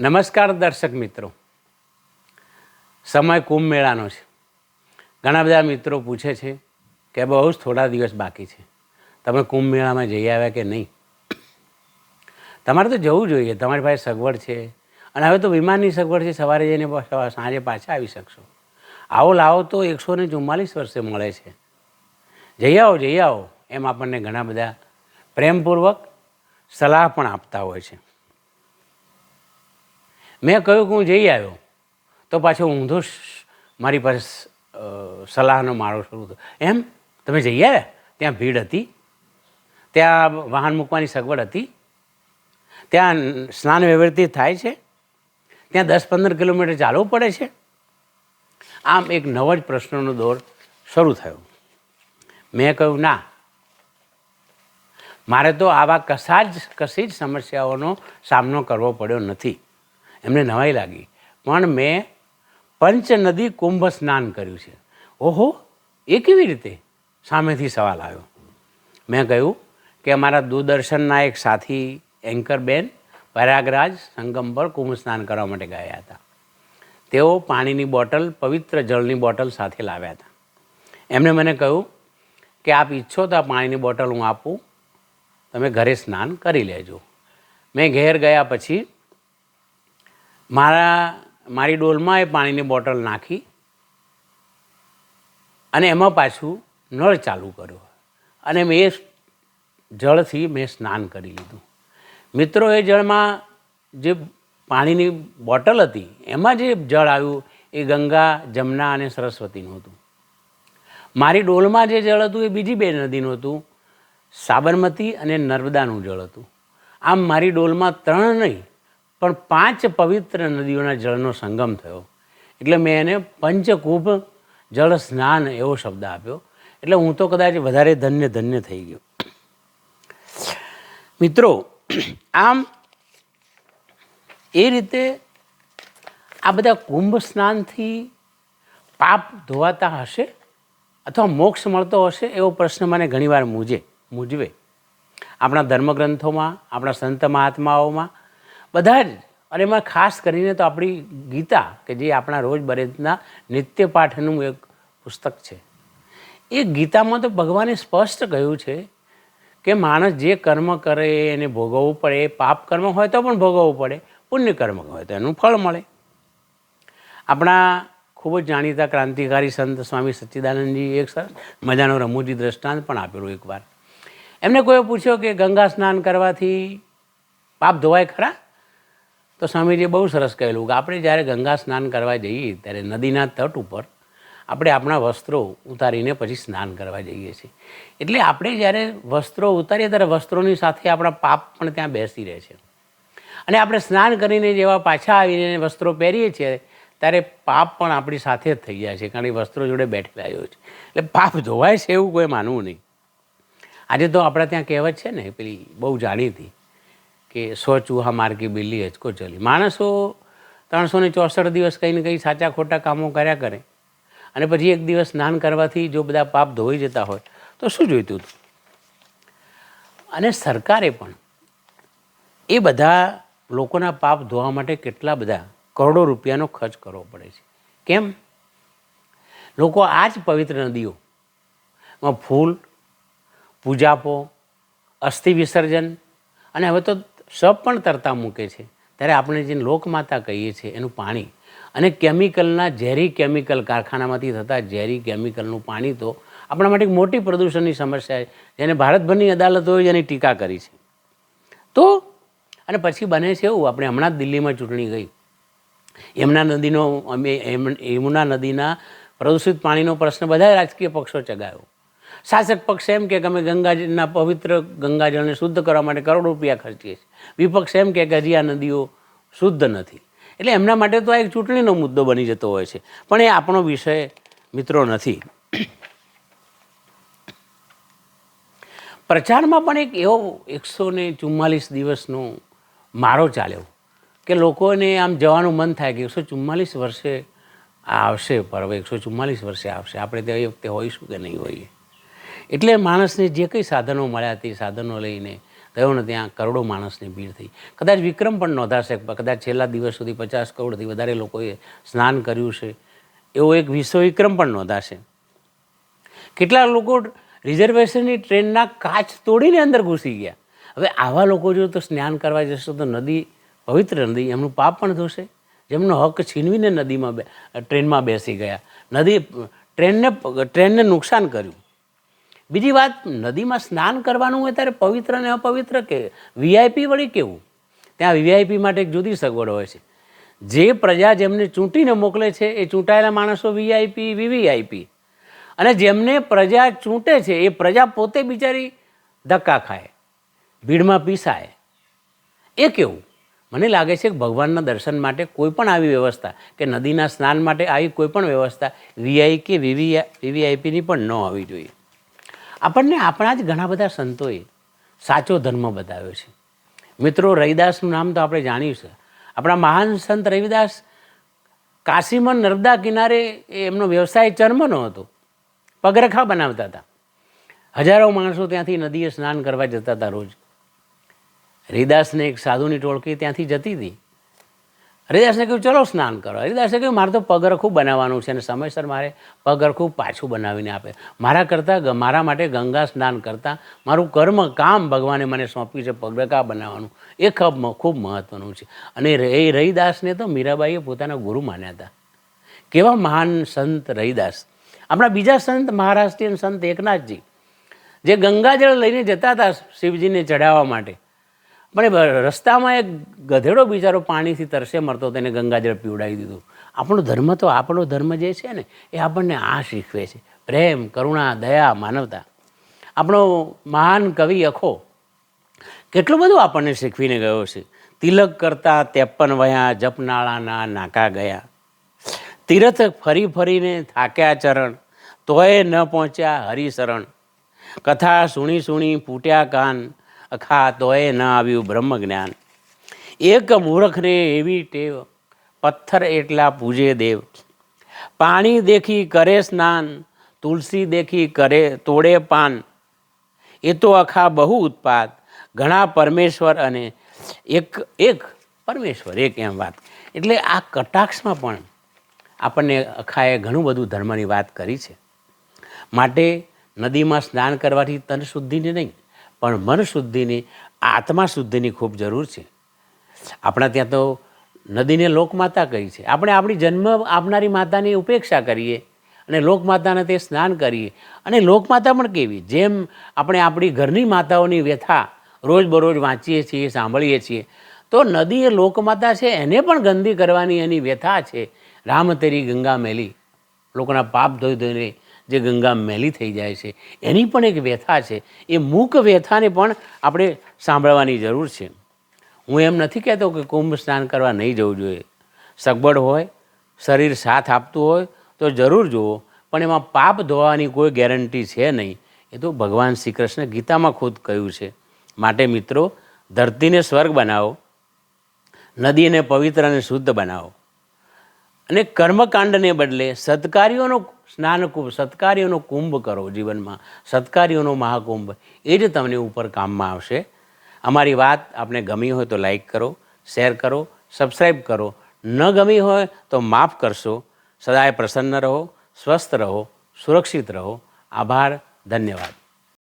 નમસ્કાર દર્શક મિત્રો. સમય કુંભ મેળાનો છે. ઘણા બધા મિત્રો પૂછે છે કે બહુ જ થોડા દિવસ બાકી છે. તમે કુંભ મેળામાં જઈ આવ્યા કે નહીં? તમારે તો જવું જોઈએ. તમારી પાસે સગવડ છે. અને હવે તો વિમાનની સગવડ છે. સવારે જઈને સાંજે પાછા આવી શકશો. આવો લાવો તો એકસો ને ચુમ્માલીસ વર્ષે મળે છે. જઈ આવો જઈ આવો. એમ આપણને ઘણા બધા પ્રેમપૂર્વક સલાહ પણ આપતા હોય છે. મેં કહ્યું કે હું જઈ આવ્યો. તો પાછો ઊંધો મારી પાસે સલાહનો માળો શરૂ થયો. એમ? તમે જઈ આવ્યા? ત્યાં ભીડ હતી? ત્યાં વાહન મૂકવાની સગવડ હતી? ત્યાં સ્નાન વ્યવસ્થિત થાય છે? ત્યાં દસ પંદર કિલોમીટર ચાલવું પડે છે? આમ એક નવો જ પ્રશ્નનો દોર શરૂ થયો. મેં કહ્યું, ના. મારે તો આવા કશા જ કશી જ સમસ્યાઓનો સામનો કરવો પડ્યો નથી. એમને નવાઈ લાગી. પણ મેં પંચ નદી કુંભ સ્નાન કર્યું છે. ઓહો, એ કેવી રીતે? સામેથી સવાલ આવ્યો. મેં કહ્યું કે અમારા દૂરદર્શનના એક સાથી, એન્કર બેન, પરાગરાજ સંગમ પર કુંભ સ્નાન કરવા માટે ગયા હતા. તેઓ પાણીની બોટલ, પવિત્ર જળની બોટલ સાથે લાવ્યા હતા. એમણે મને કહ્યું કે આપ ઈચ્છો તો આ પાણીની બોટલ હું આપું. તમે ઘરે સ્નાન કરી લેજો. મેં ઘેર ગયા પછી મારા, મારી ડોલમાં એ પાણીની બોટલ નાખી અને એમાં પાછું નળ ચાલુ કર્યો. અને મેં જળથી મેં સ્નાન કરી લીધું. મિત્રો, એ જળમાં જે પાણીની બોટલ હતી, એમાં જે જળ આવ્યું એ ગંગા, જમના અને સરસ્વતીનું હતું. મારી ડોલમાં જે જળ હતું એ બીજી બે નદીનું હતું, સાબરમતી અને નર્મદાનું જળ હતું. આમ મારી ડોલમાં ત્રણ નહીં પણ પાંચ પવિત્ર નદીઓના જળનો સંગમ થયો. એટલે મેં એને પંચકૂપ જળ સ્નાન એવો શબ્દ આપ્યો. એટલે હું તો કદાચ વધારે ધન્ય ધન્ય થઈ ગયો. મિત્રો, આમ એ રીતે આ બધા કુંભ સ્નાનથી પાપ ધોવાતા હશે અથવા મોક્ષ મળતો હશે એવો પ્રશ્ન મને ઘણીવાર મૂજે, મૂજવે. આપણા ધર્મગ્રંથોમાં, આપણા સંત મહાત્માઓમાં બધા જ અને એમાં ખાસ કરીને તો આપણી ગીતા, કે જે આપણા રોજબરેજના નિત્યપાઠનું નિત્ય પાઠનું એક પુસ્તક છે. એ ગીતામાં તો ભગવાને સ્પષ્ટ કહ્યું છે કે માણસ જે કર્મ કરે, એને ભોગવવું પડે પાપ કર્મ હોય તો પણ ભોગવવું પડે, પુણ્ય કર્મ હોય તો એનું ફળ મળે. આપણા ખૂબ જ જાણીતા ક્રાંતિકારી સંત સ્વામી સચ્ચિદાનંદજી એક સરસ મજાનો રમૂજી દ્રષ્ટાંત પણ આપેલું એકવાર. એમને કોઈ પૂછ્યો કે ગંગા સ્નાન કરવાથી પાપ ધોવાય ખરા? તો સ્વામીજીએ બહુ સરસ કહેલું કે આપણે જ્યારે ગંગા સ્નાન કરવા જઈએ ત્યારે નદીના તટ ઉપર આપણે આપણા વસ્ત્રો ઉતારીને પછી સ્નાન કરવા જઈએ છીએ. એટલે આપણે જ્યારે વસ્ત્રો ઉતારીએ ત્યારે વસ્ત્રોની સાથે આપણા પાપ પણ ત્યાં બેસી રહે છે. અને આપણે સ્નાન કરીને જેવા પાછા આવીને વસ્ત્રો પહેરીએ છીએ ત્યારે પાપ પણ આપણી સાથે જ થઈ જાય છે, કારણ કે વસ્ત્રો જોડે બેઠેલા આવ્યો છે. એટલે પાપ ધોવાય છે એવું કોઈ માનવું નહીં. આજે તો આપણા ત્યાં કહેવત છે ને, પેલી બહુ જાણીતી કે સો ચૂહા માર્ગી બિલ્લી હચકો ચલી. માણસો ત્રણસો ને ચોસઠ દિવસ કંઈ ને કંઈ સાચા ખોટા કામો કર્યા કરે. અને પછી એક દિવસ સ્નાન કરવાથી જો બધા પાપ ધોઈ જતા હોય, તો શું જોઈતું હતું? અને સરકારે પણ એ બધા લોકોના પાપ ધોવા માટે કેટલા બધા કરોડો રૂપિયાનો ખર્ચ કરવો પડે છે. કેમ? લોકો આ જ પવિત્ર નદીઓમાં ફૂલ, પૂજાપો, અસ્થિ વિસર્જન, અને હવે તો સબ પણ તરતા મૂકે છે. ત્યારે આપણે જે લોકમાતા કહીએ છીએ, એનું પાણી. અને કેમિકલના ઝેરી કેમિકલ કારખાનામાંથી થતા ઝેરી કેમિકલનું પાણી તો આપણા માટે એક મોટી પ્રદૂષણની સમસ્યા છે. જેને ભારતભરની અદાલતોએ જેની ટીકા કરી છે. તો અને પછી બને છે એવું. આપણે હમણાં જ દિલ્હીમાં ચૂંટણી ગઈ. યમુના નદીનો, અમે યમુના નદીના પ્રદૂષિત પાણીનો પ્રશ્ન બધા રાજકીય પક્ષો ચગાવ્યો. શાસક પક્ષ એમ કે અમે ગંગાજીના પવિત્ર ગંગાજળને શુદ્ધ કરવા માટે કરોડો રૂપિયા ખર્ચીએ છીએ. વિપક્ષ એમ કે હજી નદીઓ શુદ્ધ નથી. એટલે એમના માટે તો આ એક ચૂંટણીનો મુદ્દો બની જતો હોય છે. પણ એ આપણો વિષય મિત્રો નથી. પ્રચારમાં પણ એક એવો એકસો ને ચુમ્માલીસ દિવસનો મારો ચાલ્યો કે લોકોને આમ જવાનું મન થાય કે એકસો ચુમ્માલીસ વર્ષે આવશે પર્વ, એકસો ચુમ્માલીસ વર્ષે આવશે. આપણે તે વખતે હોઈશું કે નહીં હોઈએ? એટલે માણસને જે કંઈ સાધનો મળ્યા તે સાધનો લઈને ગયો ને ત્યાં કરોડો માણસની ભીડ થઈ. કદાચ વિક્રમ પણ નોંધાશે કદાચ છેલ્લા દિવસ સુધી પચાસ કરોડથી વધારે લોકોએ સ્નાન કર્યું છે. એવો એક વિશ્વ વિક્રમ પણ નોંધાશે કેટલા લોકો રિઝર્વેશનની ટ્રેનના કાચ તોડીને અંદર ઘૂસી ગયા. હવે આવા લોકો જો તો સ્નાન કરવા જશો તો નદી, પવિત્ર નદી, એમનું પાપ પણ થશે. જેમનો હક છીનવીને નદીમાં બે ટ્રેનમાં બેસી ગયા. નદી, ટ્રેનને ટ્રેનને નુકસાન કર્યું. બીજી વાત, નદીમાં સ્નાન કરવાનું હોય ત્યારે પવિત્ર ને અપવિત્ર કે વીઆઈપી વળી કેવું? ત્યાં વીઆઈપી માટે એક જુદી સગવડ હોય છે. જે પ્રજા જેમને ચૂંટીને મોકલે છે, એ ચૂંટાયેલા માણસો વીઆઈપી વીવીઆઈપી અને જેમને પ્રજા ચૂંટે છે, એ પ્રજા પોતે બિચારી ધક્કા ખાય, ભીડમાં પીસાય. એ કેવું? મને લાગે છે કે ભગવાનના દર્શન માટે કોઈ પણ આવી વ્યવસ્થા કે નદીના સ્નાન માટે આવી કોઈ પણ વ્યવસ્થા વીઆઈ કે વીવી વીવીઆઈપીની પણ ન હોવી જોઈએ. આપણને આપણા જ ઘણા બધા સંતોએ સાચો ધર્મ બતાવ્યો છે. મિત્રો, રવિદાસનું નામ તો આપણે જાણ્યું છે. આપણા મહાન સંત રવિદાસ કાશીમાં નર્મદા કિનારે એમનો વ્યવસાય ચર્મનો હતો. પગરખા બનાવતા હતા. હજારો માણસો ત્યાંથી નદીએ સ્નાન કરવા જતા હતા રોજ. રવિદાસને એક સાધુની ટોળકી ત્યાંથી જતી હતી. હરિદાસને કહ્યું, ચલો સ્નાન કરો. હરિદાસે કહ્યું, મારે તો પગરખું બનાવવાનું છે અને સમયસર મારે પગરખું પાછું બનાવીને આપે. મારા કરતાં મારા માટે ગંગા સ્નાન કરતાં, મારું કર્મ કામ ભગવાને મને સોંપ્યું છે પગરખા બનાવવાનું? એ ખૂબ ખૂબ મહત્ત્વનું છે. અને એ રહીદાસને તો મીરાબાઈએ પોતાના ગુરુ માન્યા હતા. કેવા મહાન સંત રહીદાસ આપણા બીજા સંત મહારાષ્ટ્રીયન સંત એકનાથજી, જે ગંગાજળ લઈને જતા હતા શિવજીને ચઢાવવા માટે. પણ રસ્તામાં એક ગધેડો બિચારો પાણીથી તરસે મરતો તેને ગંગાજળ પીવડાવી દીધું. આપણો ધર્મ તો, આપણો ધર્મ જે છે ને, એ આપણને આ શીખવે છે. પ્રેમ, કરુણા, દયા, માનવતા. આપણો મહાન કવિ અખો કેટલું બધું આપણને શીખવીને ગયો છે. તિલક કરતાં ત્રેપન વયા, જપનાળાના નાકા ગયા. તીરથ ફરી ફરીને થાક્યા ચરણ, તોય ન પહોંચ્યા હરિશરણ. કથા સુણી સુણી ફૂટ્યા કાન અખા તોય ન આવ્યું બ્રહ્મ જ્ઞાન એક મૂર્ખને એવી ટેવ, પથ્થર એટલા પૂજે દેવ. પાણી દેખી કરે સ્નાન, તુલસી દેખી કરે, તોડે પાન. એ તો અખા બહુ ઉત્પાદ ઘણા પરમેશ્વર અને એક એક પરમેશ્વર, એક એમ વાત. એટલે આ કટાક્ષમાં પણ આપણને અખાએ ઘણું બધું ધર્મની વાત કરી છે. માટે નદીમાં સ્નાન કરવાથી તન શુદ્ધિની નહીં પણ મન શુદ્ધિની, આત્મા શુદ્ધિની ખૂબ જરૂર છે. આપણા ત્યાં તો નદીને લોકમાતા કહી છે. આપણે આપણી જન્મ આપનારી માતાની ઉપેક્ષા કરીએ અને લોકમાતાને તે સ્નાન કરીએ. અને લોકમાતા પણ કેવી? જેમ આપણે આપણી ઘરની માતાઓની વ્યથા રોજબરોજ વાંચીએ છીએ, સાંભળીએ છીએ, તો નદી એ લોકમાતા છે, એને પણ ગંદી કરવાની એની વ્યથા છે. રામ તેરી ગંગા મેલી. લોકોના પાપ ધોઈ ધોઈને જે ગંગા મેલી થઈ જાય છે, એની પણ એક વ્યથા છે. એ મૂક વ્યથાને પણ આપણે સાંભળવાની જરૂર છે. હું એમ નથી કહેતો કે કુંભ સ્નાન કરવા નહીં જવું જોઈએ. સગવડ હોય, શરીર સાથ આપતું હોય તો જરૂર જુઓ, પણ એમાં પાપ ધોવાની કોઈ ગેરંટી છે નહીં. એ તો ભગવાન શ્રી કૃષ્ણ ગીતામાં ખુદ કહ્યું છે. માટે મિત્રો, ધરતીને સ્વર્ગ બનાવો, નદીને પવિત્ર અને શુદ્ધ બનાવો. અને કર્મકાંડને બદલે સત્કાર્યોનો સ્નાન કુંભ, સત્કાર્યોનો કુંભ કરો જીવનમાં. સત્કાર્યોનો મહાકુંભ, એ જ તમને ઉપર કામમાં આવશે. અમારી વાત આપને ગમી હોય તો લાઈક કરો, શેર કરો સબસ્ક્રાઈબ કરો. ન ગમી હોય તો માફ કરશો. સદાય પ્રસન્ન રહો, સ્વસ્થ રહો, સુરક્ષિત રહો. આભાર, ધન્યવાદ.